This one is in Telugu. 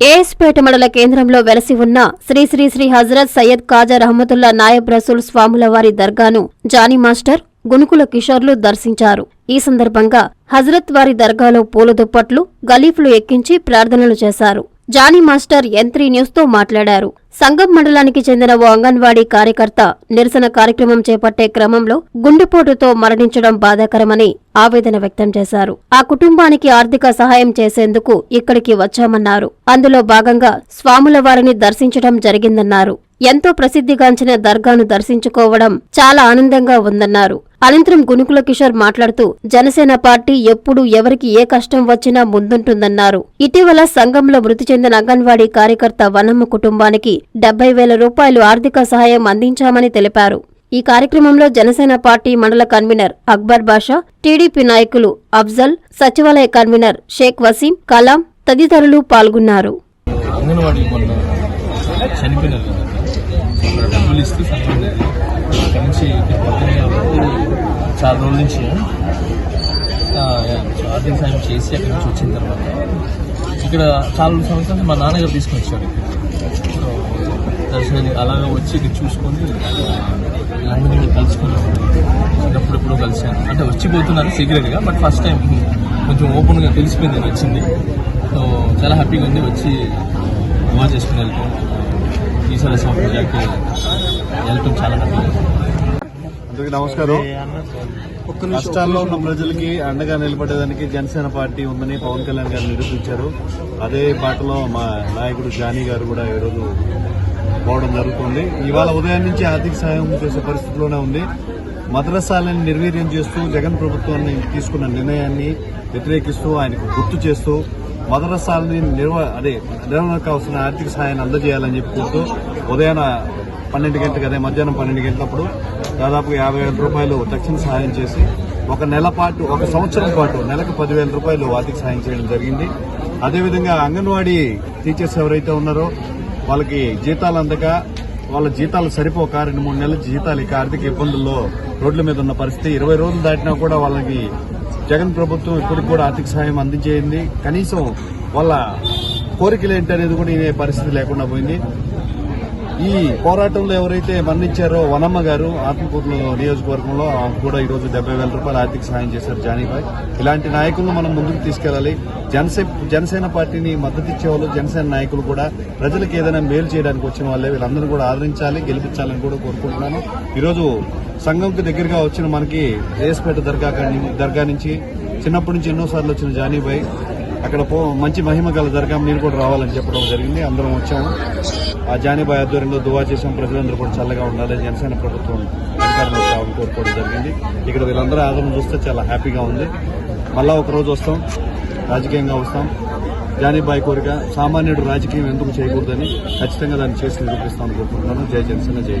ఏఎస్పేట మండల కేంద్రంలో వెలసి ఉన్న శ్రీ శ్రీ శ్రీ హజరత్ సయ్యద్ ఖాజా రహమతుల్లా నాయబ్ రసూల్ స్వాముల వారి దర్గాను జానీ మాస్టర్ గునుకుల కిషోర్లు దర్శించారు. ఈ సందర్భంగా హజరత్ వారి దర్గాలో పూల దుప్పట్లు గలీఫ్లు ఎక్కించి ప్రార్థనలు చేశారు. జానీ మాస్టర్ ఎంత్రీ న్యూస్తో మాట్లాడారు. సంగం మండలానికి చెందిన ఓ అంగన్వాడీ కార్యకర్త నిరసన కార్యక్రమం చేపట్టే క్రమంలో గుండెపోటుతో మరణించడం బాధాకరమని ఆవేదన వ్యక్తం చేశారు. ఆ కుటుంబానికి ఆర్థిక సహాయం చేసేందుకు ఇక్కడికి వచ్చామన్నారు. అందులో భాగంగా స్వాముల వారిని దర్శించడం జరిగిందన్నారు. ఎంతో ప్రసిద్ధిగాంచిన దర్గాను దర్శించుకోవడం చాలా ఆనందంగా ఉందన్నారు. అనంతరం గునుకుల కిషోర్ మాట్లాడుతూ జనసేన పార్టీ ఎప్పుడు ఎవరికి ఏ కష్టం వచ్చినా ముందుంటుందన్నారు. ఇటీవల సంఘంలో మృతి చెందిన అంగన్వాడీ కార్యకర్త వనమ్మ కుటుంబానికి డెబ్బై వేల రూపాయలు ఆర్థిక సహాయం అందించామని తెలిపారు. ఈ కార్యక్రమంలో జనసేన పార్టీ మండల కన్వీనర్ అక్బర్ బాషా టీడీపీ నాయకులు అఫ్జల్ సచివాలయ కన్వీనర్ షేక్ వసీం కలాం తదితరులు పాల్గొన్నారు. డబ్బులు ఇస్తే సంబంధించి అక్కడి నుంచి చాలా రోజుల నుంచి ఆర్థిక సాయం చేసి అక్కడి నుంచి వచ్చిన తర్వాత ఇక్కడ చాలా సంవత్సరాలు మా నాన్నగారు తీసుకొని వచ్చారు సో దర్శనం అలాగా వచ్చి ఇక్కడ చూసుకొని అందరినీ కలుసుకున్నాను కలుసుకొని కలిసాను అంటే వచ్చిపోతున్నారు సీక్రెట్గా బట్ ఫస్ట్ టైం కొంచెం ఓపెన్గా తెలిసిపోయింది వచ్చింది సో చాలా హ్యాపీగా ఉంది వచ్చి బాగా చేసుకుని వెళ్తాం. ఈసారి స్వామి పూజకి వెళ్ళటం చాలా అందరికీ నమస్కారం. కష్టాల్లో ఉన్న ప్రజలకి అండగా నిలబడేదానికి జనసేన పార్టీ ఉందని పవన్ కళ్యాణ్ గారు నిరూపించారు. అదే బాటలో మా నాయకుడు జానీ గారు కూడా ఈరోజు పోవడం జరుగుతుంది. ఇవాళ ఉదయం నుంచి ఆర్థిక సహాయం చేసే పరిస్థితిలోనే ఉంది. మద్రసాలను నిర్వీర్యం చేస్తూ జగన్ ప్రభుత్వాన్ని తీసుకున్న నిర్ణయాన్ని వ్యతిరేకిస్తూ ఆయనకు గుర్తు చేస్తూ మదరసాలని నిర్వ అదే నిర్వహణకు కావాల్సిన ఆర్థిక సహాయాన్ని అందజేయాలని చెప్పుకుంటూ ఉదయాన పన్నెండు గంటలకు అదే మధ్యాహ్నం పన్నెండు గంటలప్పుడు దాదాపుగా యాభై వేల రూపాయలు తక్షణ సహాయం చేసి ఒక నెల పాటు ఒక సంవత్సరం పాటు నెలకు పదివేల రూపాయలు ఆర్థిక సహాయం చేయడం జరిగింది. అదేవిధంగా అంగన్వాడీ టీచర్స్ ఎవరైతే ఉన్నారో వాళ్ళకి జీతాలు అందక వాళ్ళ జీతాలు సరిపోక రెండు మూడు నెలల జీతాలు ఇక ఆర్థిక ఇబ్బందుల్లో రోడ్ల మీద ఉన్న పరిస్థితి ఇరవై రోజులు దాటినా కూడా వాళ్ళకి జగన్ ప్రభుత్వం ఇప్పటికి కూడా ఆర్థిక సహాయం అందించేయింది. కనీసం వాళ్ళ కోరికలు ఏంటనేది కూడా ఇదే పరిస్థితి లేకుండా పోయింది. ఈ పోరాటంలో ఎవరైతే మరణించారో వనమ్మ గారు ఆత్మకూరులో నియోజకవర్గంలో కూడా ఈ రోజు డెబ్బై వేల రూపాయలు ఆర్థిక సహాయం చేశారు జానీభాయ్ ఇలాంటి నాయకులను మనం ముందుకు తీసుకెళ్ళాలి జనసే జనసేన పార్టీని మద్దతు ఇచ్చే వాళ్ళు జనసేన నాయకులు కూడా ప్రజలకు ఏదైనా మేలు చేయడానికి వచ్చిన వాళ్ళే. వీళ్ళందరూ కూడా ఆదరించాలి గెలిపించాలని కూడా కోరుకుంటున్నాను. ఈరోజు సంఘంకి దగ్గరగా వచ్చిన మనకి ఏఎస్పేట దర్గా దర్గా నుంచి చిన్నప్పటి నుంచి ఎన్నోసార్లు వచ్చిన జానీబాయ్. అక్కడ పో మంచి మహిమ గల దర్గా మీరు కూడా రావాలని చెప్పడం జరిగింది. అందరం వచ్చాము. ఆ జానీబాయ్ ఆధ్వర్యంలో దువా చేసాం. ప్రజలందరూ కూడా చల్లగా ఉండాలి. జనసేన ప్రభుత్వం అధికారంలో రావాలని కోరుకోవడం జరిగింది. ఇక్కడ వీళ్ళందరూ ఆదరణ చూస్తే చాలా హ్యాపీగా ఉంది. మళ్ళా ఒక రోజు వస్తాం. రాజకీయంగా వస్తాం. జానీబాయ్ కోరిక సామాన్యుడు రాజకీయం ఎందుకు చేయకూడదని ఖచ్చితంగా దాన్ని చేసి నిరూపిస్తామని కోరుకుంటున్నాను. జై జనసేన జై